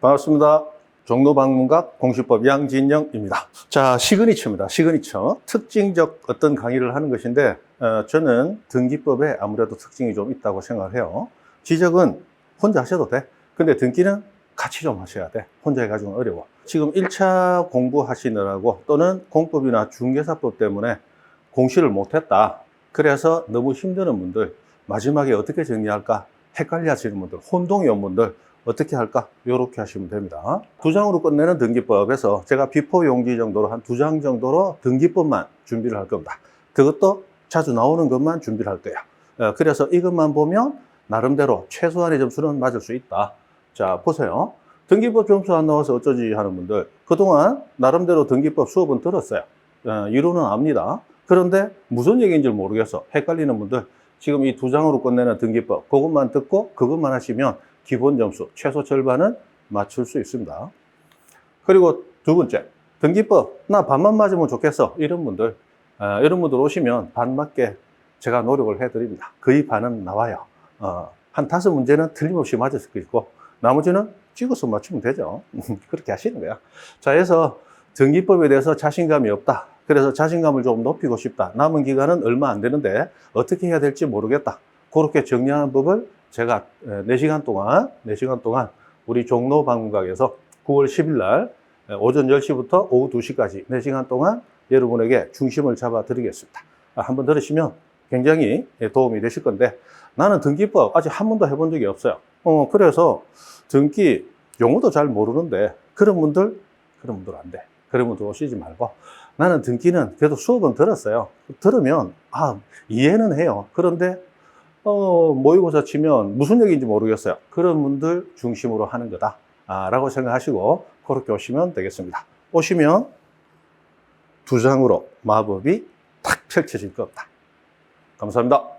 반갑습니다. 종로 방문각 공시법 양진영입니다. 자, 시그니처입니다. 시그니처. 특징적 어떤 강의를 하는 것인데, 어, 저는 등기법에 아무래도 특징이 좀 있다고 생각을 해요. 지적은 혼자 하셔도 돼. 근데 등기는 같이 좀 하셔야 돼. 혼자 해가지고는 어려워. 지금 1차 공부하시느라고 또는 공법이나 중개사법 때문에 공시를 못했다. 그래서 너무 힘드는 분들, 마지막에 어떻게 정리할까? 헷갈려 하시는 분들, 혼동이 온 분들, 어떻게 할까? 이렇게 하시면 됩니다. 두 장으로 끝내는 등기법에서 제가 비포 용지 정도로 한 두 장 정도로 등기법만 준비를 할 겁니다. 그것도 자주 나오는 것만 준비를 할 거야. 어, 그래서 이것만 보면 나름대로 최소한의 점수는 맞을 수 있다. 자, 보세요. 등기법 점수 안 나와서 어쩌지 하는 분들, 그동안 나름대로 등기법 수업은 들었어요. 어, 이론은 압니다. 그런데 무슨 얘기인지 모르겠어. 헷갈리는 분들, 지금 이 두 장으로 끝내는 등기법, 그것만 듣고 그것만 하시면 기본 점수 최소 절반은 맞출 수 있습니다. 그리고 두 번째, 등기법, 나 반만 맞으면 좋겠어. 이런 분들, 어, 이런 분들 오시면 반 맞게 제가 노력을 해드립니다. 거의 반은 나와요. 어, 한 다섯 문제는 틀림없이 맞을 수 있고, 나머지는 찍어서 맞추면 되죠. 그렇게 하시는 거야. 자, 해서 등기법에 대해서 자신감이 없다. 그래서 자신감을 좀 높이고 싶다. 남은 기간은 얼마 안 되는데 어떻게 해야 될지 모르겠다. 그렇게 정리하는 법을 제가 4시간 동안, 4시간 동안 우리 종로 방문각에서 9월 10일 날 오전 10시부터 오후 2시까지 4시간 동안 여러분에게 중심을 잡아 드리겠습니다. 아, 한번 들으시면 굉장히 도움이 되실 건데 나는 등기법 아직 한 번도 해본 적이 없어요. 어, 그래서 등기 용어도 잘 모르는데 그런 분들, 그런 분들 안 돼. 그런 분들 오시지 말고 나는 등기는 그래도 수업은 들었어요. 들으면 아 이해는 해요. 그런데 어, 모의고사 치면 무슨 얘기인지 모르겠어요. 그런 분들 중심으로 하는 거다. 아, 라고 생각하시고 그렇게 오시면 되겠습니다. 오시면 두 장으로 마법이 탁 펼쳐질 겁니다. 감사합니다.